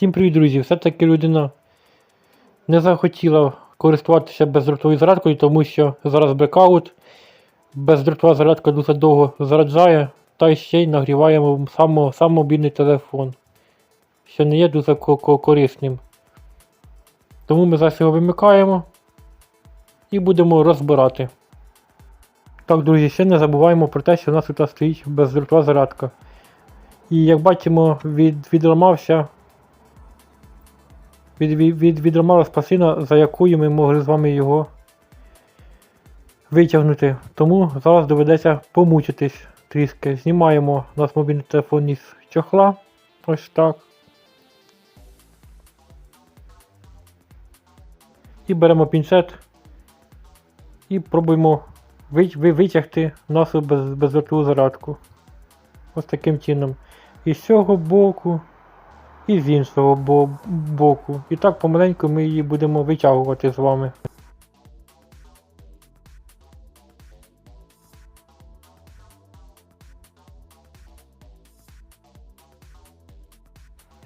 Всім привіт, друзі! Все-таки людина не захотіла користуватися бездротовою зарядкою, тому що зараз блекаут. Бездротова зарядка дуже довго заряджає, та ще й нагріває сам, сам мобільний телефон, що не є дуже ко- ко- корисним. Тому ми зараз його вимикаємо і будемо розбирати. Так, друзі, ще не забуваємо про те, що у нас тут стоїть бездротова зарядка. І як бачимо, від, відламався від, від, від, відламалась пластина, за якою ми могли з вами його витягнути. Тому зараз доведеться помучитись трішки. Знімаємо у нас мобільний телефон із чохла. Ось так. І беремо пінцет і пробуємо витягти нашу без, бездротову зарядку. Ось таким чином. І з цього боку, і з іншого бо- боку. І так помаленьку ми її будемо витягувати з вами.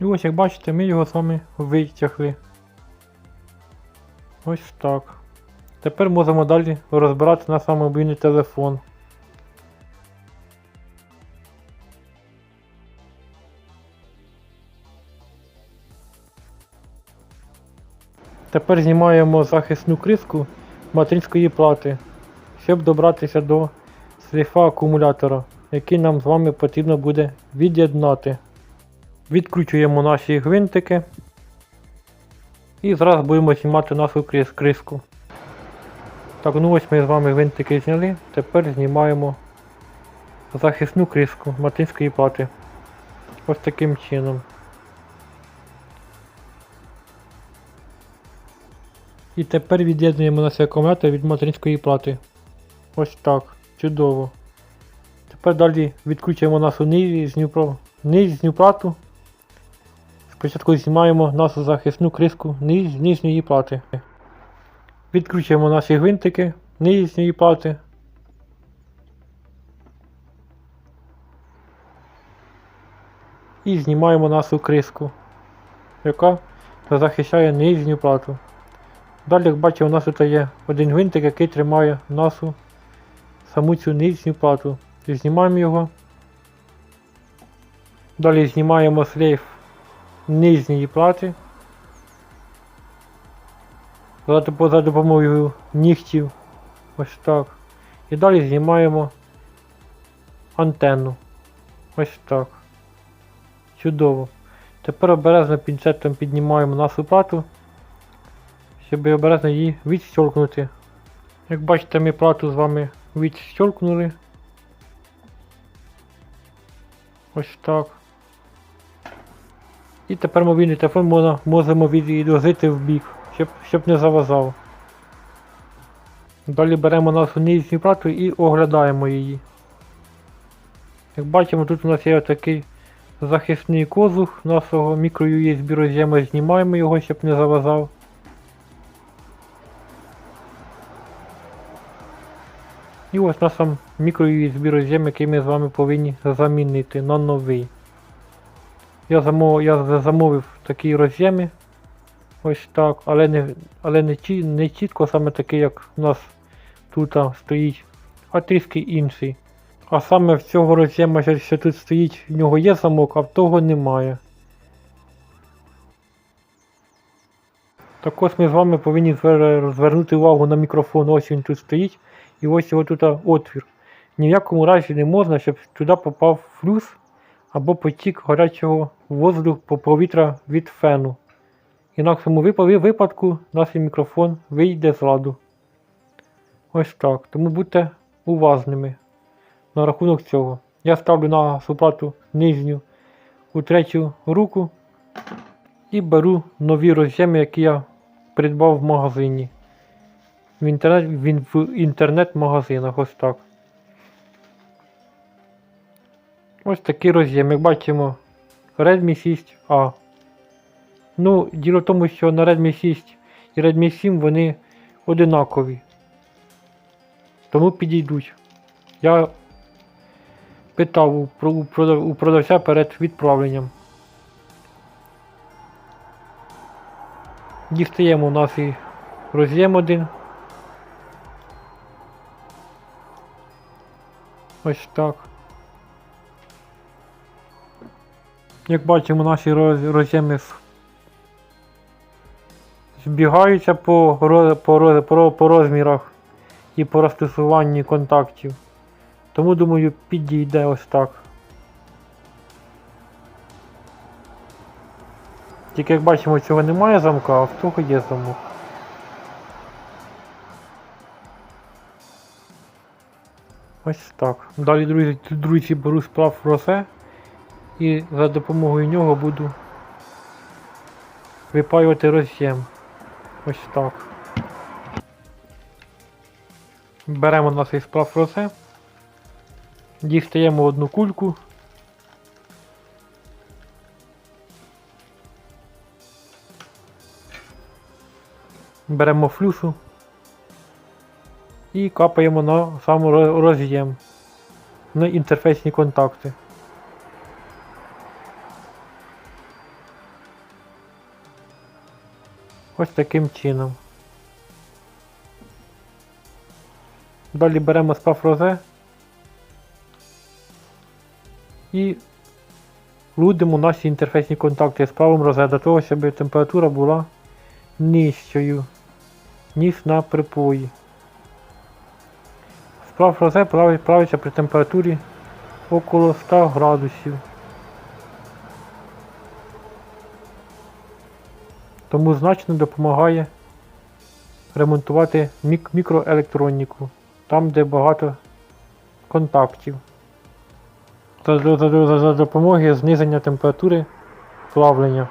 І ось як бачите, ми його з вами витягли. Ось так. Тепер можемо далі розбирати наш мобільний телефон. Тепер знімаємо захисну криску материнської плати, щоб добратися до шлейфа акумулятора, який нам з вами потрібно буде від'єднати. Відкручуємо наші гвинтики і зараз будемо знімати нашу крис- криску. Так, ну ось ми з вами гвинтики зняли, тепер знімаємо захисну криску материнської плати. Ось таким чином. І тепер від'єднуємо наш акумулятор від материнської плати. Ось так. Чудово. Тепер далі відкручуємо нашу нижню, нижню плату. Спочатку знімаємо нашу захисну криску низ, нижньої плати. Відкручуємо наші гвинтики нижньої плати. І знімаємо нашу криску, яка захищає нижню плату. Далі, як бачимо, у нас тут є один гвинтик, який тримає нашу саму цю нижню плату. І знімаємо його. Далі знімаємо шлейф нижньої плати. За допомогою нігтів. Ось так. І далі знімаємо антенну. Ось так. Чудово. Тепер обережно пінцетом піднімаємо нашу плату щоб обережно її відщолкнути. Як бачите, ми плату з вами відщолкнули. Ось так. І тепер мобільний телефон можна, можемо відложити в бік, щоб, щоб не заважав. Далі беремо нашу нижню плату і оглядаємо її. Як бачимо, тут у нас є такий захисний козух нашого мікро USB роз'єму, знімаємо його, щоб не заважав. І ось на сам мікро USB роз'єм, який ми з вами повинні замінити на новий. Я замовив, я замовив такі роз'єми. Ось так, але не але не, не чітко саме такий, як у нас тут стоїть, а трішки інший. А саме в цього роз'єма, що, тут стоїть, в нього є замок, а в того немає. Також ми з вами повинні звер- звернути увагу на мікрофон, ось він тут стоїть. І ось його тут отвір. Ні в якому разі не можна, щоб туди попав флюс або потік гарячого воздуху по повітря від фену. Інакшому випадку наш мікрофон вийде з ладу. Ось так. Тому будьте уважними на рахунок цього. Я ставлю на суплату нижню у третю руку і беру нові роз'єми, які я придбав в магазині в інтернет, він в інтернет-магазинах ось так. Ось такий роз'єм, як бачимо, Redmi 6A. Ну, діло в тому, що на Redmi 6 і Redmi 7 вони одинакові. Тому підійдуть. Я питав у, продавця перед відправленням. Дістаємо у нас і роз'єм один. Ось так. Як бачимо, наші роз- роз'єми збігаються по, по, по, по розмірах і по розташуванні контактів. Тому думаю підійде ось так. Тільки як бачимо, цього немає замка, а в того є замок. Ось так. Далі, друзі, друзі, беру справ росе і за допомогою нього буду випаювати роз'єм. Ось так. Беремо на цей справ росе, дістаємо одну кульку. Беремо флюсу і капаємо на сам роз'єм на інтерфейсні контакти. Ось таким чином. Далі беремо спав розе і лудимо наші інтерфейсні контакти з правом розе для того, щоб температура була нижчою, ніж на припої. Справ розе плавить- плавиться при температурі около 100 градусів. Тому значно допомагає ремонтувати мік- мікроелектроніку, там де багато контактів. За, за, за, за, допомогою зниження температури плавлення.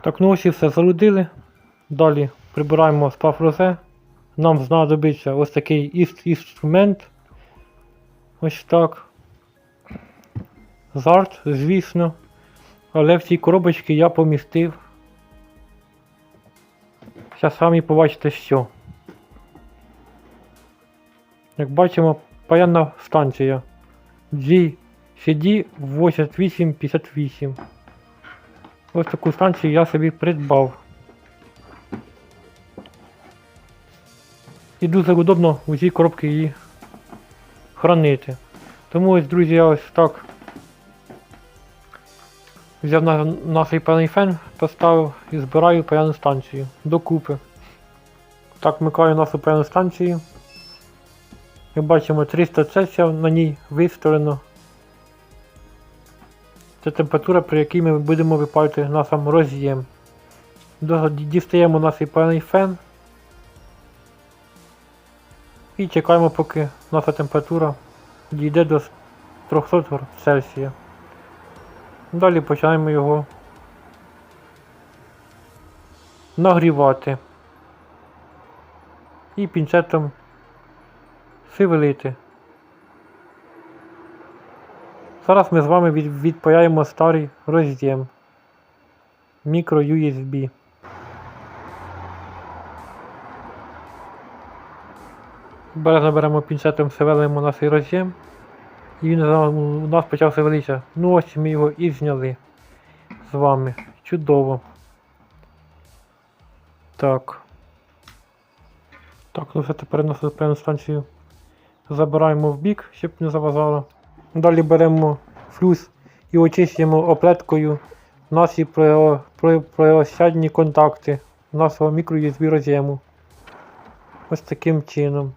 Так, ну ось і все залудили. Далі прибираємо справ розе. Нам знадобиться ось такий іс- інструмент. Ось так. Зарт, звісно. Але в цій коробочці я помістив. Зараз самі побачите що. Як бачимо, паянна станція GCD 8858. Ось таку станцію я собі придбав. І дуже удобно у цій коробці її хранити. Тому ось, друзі, я ось так взяв на, на свій певний фен, поставив і збираю паяну станцію докупи. Так, вмикаю нашу паяну станцію. Як бачимо 300 Цельсія на ній виставлено. Це температура, при якій ми будемо випалювати на сам роз'єм. Дістаємо наш певний фен. І чекаємо, поки наша температура дійде до 300 Цельсія. Далі починаємо його нагрівати і пінцетом шевелити. Зараз ми з вами від, відпаяємо старий роз'єм мікро USB. Бережно беремо пінцетом, шевелимо наш роз'єм. І він у нас почав шевелитися. Ну ось ми його і зняли з вами. Чудово. Так. Так, ну все тепер на певну станцію забираємо в бік, щоб не заважало. Далі беремо флюс і очищуємо оплеткою наші про- про- проосядні контакти нашого мікро USB роз'єму. Ось таким чином.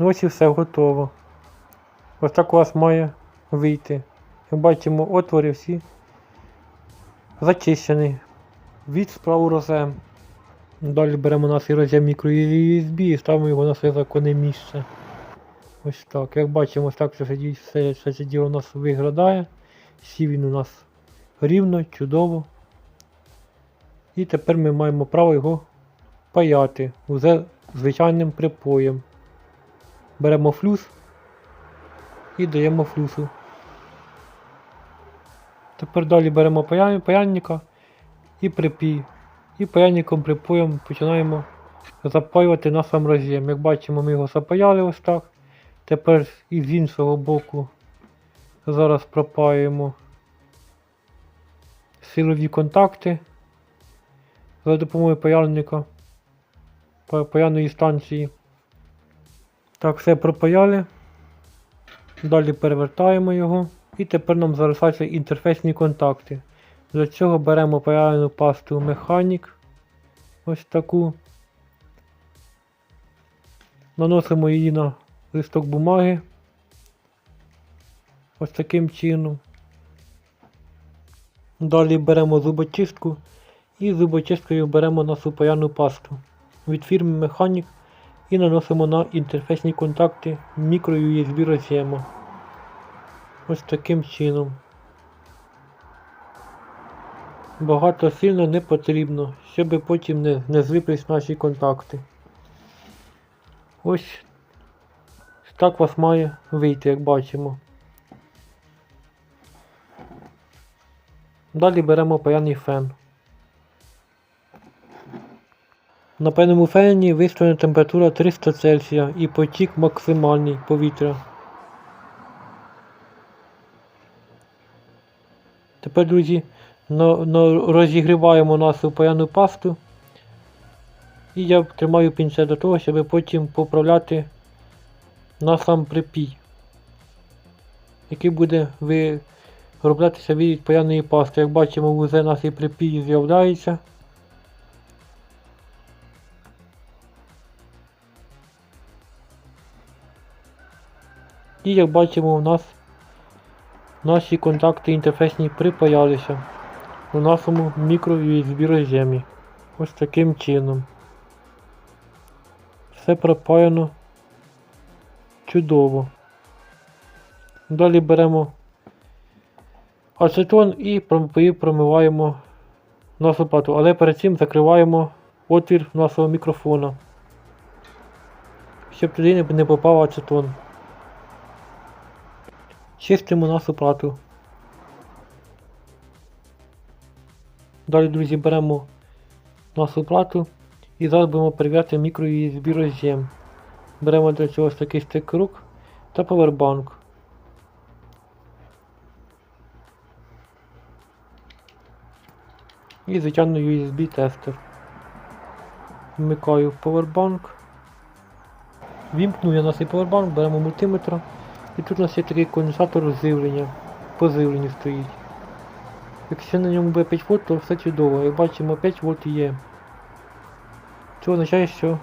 Ну ось і все готово. Ось так у вас має вийти. Як бачимо, отвори всі зачищені від справу розем. Далі беремо наш роз'єм мікро-USB і ставимо його на своє законне місце. Ось так. Як бачимо, ось так все це діло у нас виглядає. Сів він у нас рівно, чудово. І тепер ми маємо право його паяти уже звичайним припоєм. Беремо флюс і даємо флюсу. Тепер далі беремо паяльника і припій. І паяльником припоєм починаємо запаювати на сам роз'єм. Як бачимо, ми його запаяли ось так. Тепер і з іншого боку зараз пропаюємо силові контакти за допомогою паяльника паяльної станції. Так, все пропаяли. Далі перевертаємо його. І тепер нам залишаються інтерфейсні контакти. Для цього беремо паяльну пасту Механік. Ось таку. Наносимо її на листок бумаги. Ось таким чином. Далі беремо зубочистку і зубочисткою беремо нашу паяну пасту від фірми Механік і наносимо на інтерфейсні контакти мікро USB роз'єму. Ось таким чином. Багато сильно не потрібно, щоб потім не, не злиплись наші контакти. Ось так вас має вийти, як бачимо. Далі беремо паяний фен. На певному фені виставлена температура 300 Цельсія і потік максимальний повітря. Тепер, друзі, розігріваємо нашу паяну пасту. І я тримаю пінцет до того, щоб потім поправляти на сам припій, який буде вироблятися від паяної пасти. Як бачимо, вже наш і припій з'являється. І як бачимо, у нас наші контакти інтерфейсні припаялися у нашому мікро USB роз'ємі. Ось таким чином. Все пропаяно чудово. Далі беремо ацетон і промиваємо нашу плату, але перед цим закриваємо отвір нашого мікрофона, щоб туди не попав ацетон. Чистимо нашу плату. Далі, друзі, беремо нашу плату і зараз будемо перевіряти мікро USB роз'єм. Беремо для цього ось такий стик рук та повербанк. І звичайно USB тестер. Вмикаю повербанк. Вімкну я на цей повербанк, беремо мультиметр. І тут у нас є такий конденсатор живлення. По живленню стоїть. Якщо на ньому буде 5 вольт, то все чудово. Як бачимо 5 вольт є. Це означає, що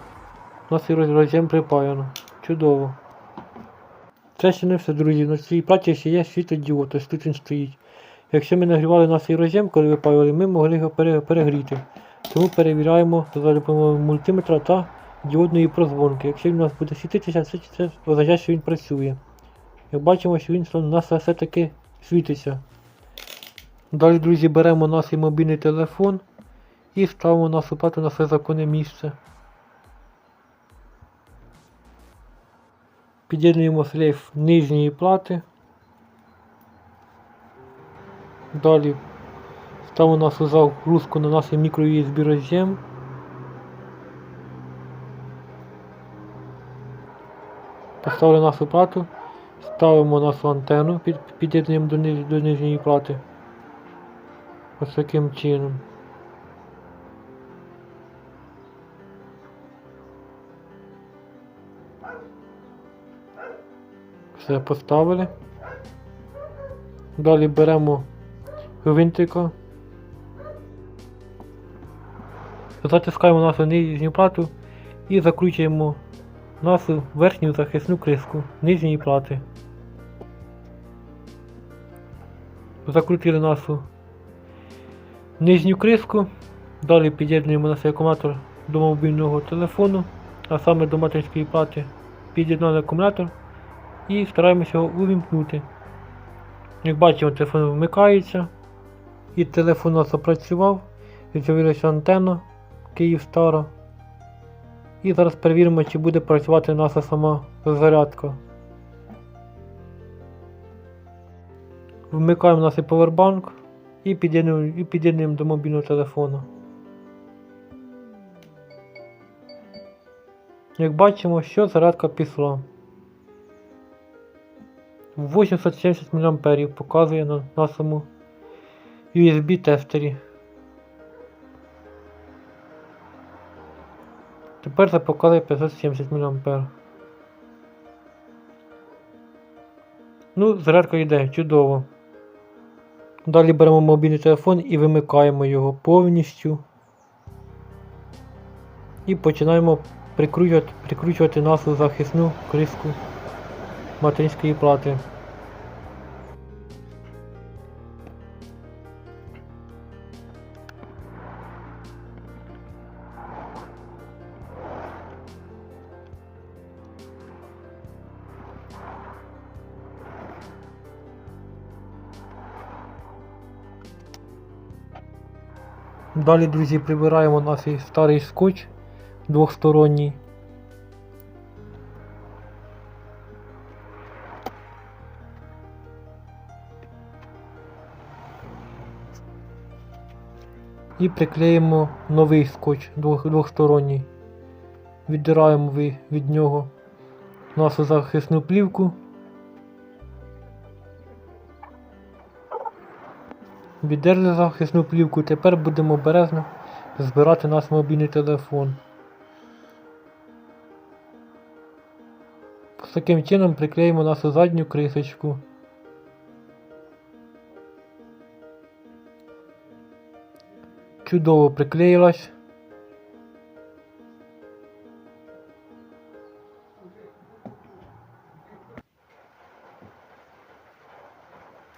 у нас і роз- роз'єм припаяно. Чудово. Це ще не все, друзі. На цій платі ще є світлодіод, ось тут він стоїть. Якщо ми нагрівали наш роз'єм, коли випаювали, ми могли його перегріти. Тому перевіряємо за допомогою мультиметра та діодної прозвонки. Якщо він у нас буде світитися, це означає, що він працює. Як бачимо, що він у нас все-таки світиться. Далі, друзі, беремо наш мобільний телефон і ставимо нашу плату на своє законне місце. Під'єднуємо шлейф нижньої плати. Далі ставимо нашу загрузку на наш мікро USB роз'єм. Поставили нашу плату, ставимо нашу антенну, під, під'єднуємо до, ниж- до нижньої плати. Ось таким чином. Все поставили. Далі беремо гвинтика. Затискаємо нашу нижню плату і закручуємо нашу верхню захисну криску нижньої плати. Закрутили нашу нижню криску. Далі під'єднуємо наш акумулятор до мобільного телефону, а саме до материнської плати. Під'єднали акумулятор і стараємося його увімкнути. Як бачимо, телефон вмикається. І телефон запрацював. З'явилася антенна Київстара. І зараз перевіримо, чи буде працювати наша сама зарядка. Вмикаємо наш повербанк і під'єднуємо до мобільного телефону. Як бачимо, що зарядка пішла. 870 мА показує на нашому USB тестері. Тепер запакали 570 мА. Ну, зарядка йде, чудово. Далі беремо мобільний телефон і вимикаємо його повністю. І починаємо прикручувати, прикручувати нашу захисну кришку материнської плати. Далі, друзі, прибираємо наш старий скотч двохсторонній. І приклеїмо новий скотч двох, двохсторонній. Віддираємо від нього нашу захисну плівку. Віддерли захисну плівку, тепер будемо обережно збирати наш мобільний телефон. З таким чином приклеїмо нашу задню крисочку. Чудово приклеїлась.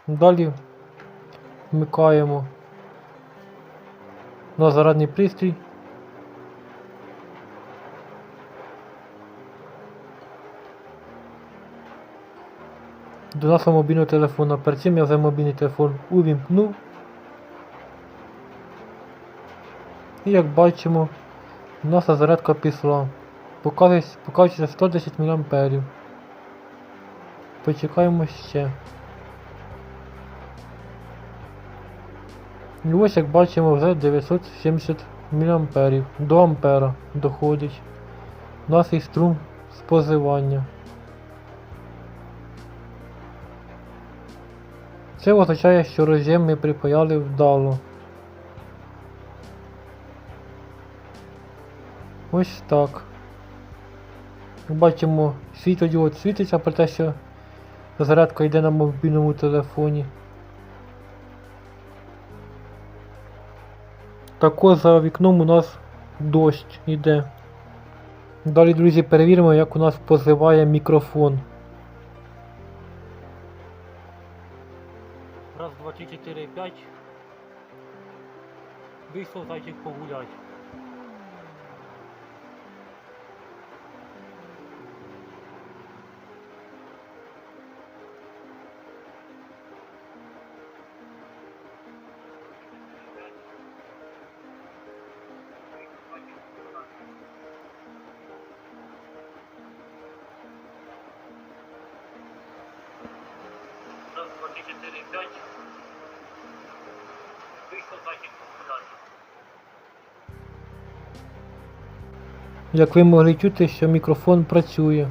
Далі вмикаємо на зарядний пристрій. До нашого мобільного телефона. Перед цим я за мобільний телефон увімкнув. І як бачимо, наша зарядка пішла. Показується 110 мА. Почекаємо ще. І ось як бачимо вже 970 мА до ампера доходить наш струм споживання. Це означає, що роз'єм ми припаяли вдало. Ось так. Бачимо, світлодіод світиться про те, що зарядка йде на мобільному телефоні. Також за вікном у нас дощ йде. Далі, друзі, перевіримо, як у нас позиває мікрофон. Раз, два, три, чотири, п'ять. Вийшов зайчик погулять. Вийшов зайчик погулять. Як ви могли чути, що мікрофон працює.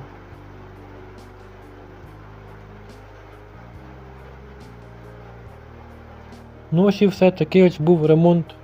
Ну ось і все, такий ось був ремонт